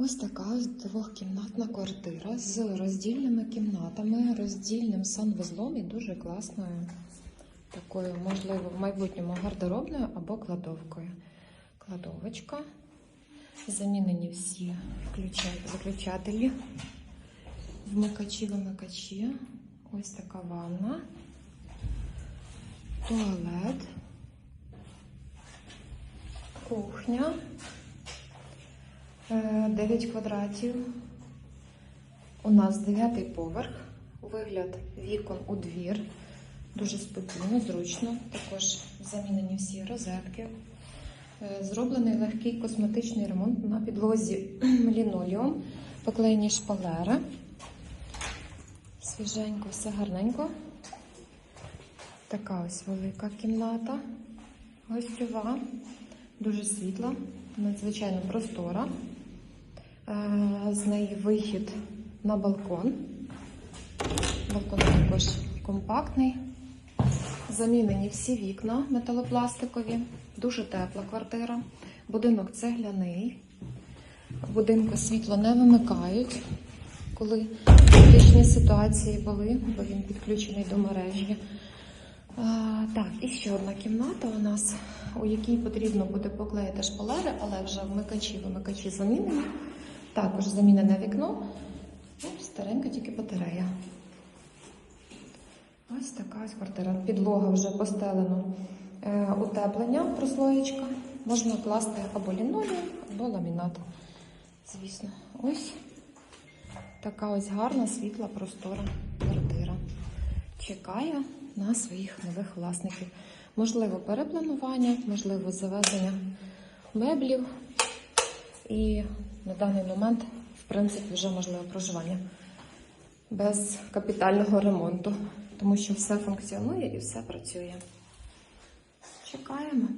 Ось така двохкімнатна квартира з роздільними кімнатами, роздільним санвузлом і дуже класною такою, можливо, в майбутньому гардеробною або кладовкою. Кладовочка. Замінені всі включа- виключателі, вмикачі, вимикачі. Ось така ванна, туалет, кухня. 9 квадратів. У нас 9 поверх. Вигляд вікон у двір. Дуже спокійно, зручно. Також замінені всі розетки. Е, Зроблений легкий косметичний ремонт на підлозі лінолеум, поклеєні шпалери. Свіженько, все гарненько. Така ось велика кімната. Гостьова, дуже світла, надзвичайно простора. Е, З неї вихід на балкон. Балкон також компактний. Замінені всі вікна металопластикові, дуже тепла квартира. Будинок цегляний. В будинку світло не вимикають, коли критичні ситуації були, бо він підключений до мережі. А, так, і ще одна кімната у нас, у якій потрібно буде поклеїти шпалери, але вже вмикачі, вимикачі замінені. Також замінене вікно. Старенька тільки батарея. Ось така ось квартира. Підлога вже постелено е, утеплення, прослоєчка. Можна класти або лінолеум, або ламінат. Звісно, ось така ось гарна, світла, простора квартира. Чекає на своїх нових власників. Можливо, перепланування, можливо, завезення меблів. І на даний момент, в принципі, вже можливе проживання без капітального ремонту, тому що все функціонує і все працює. Чекаємо.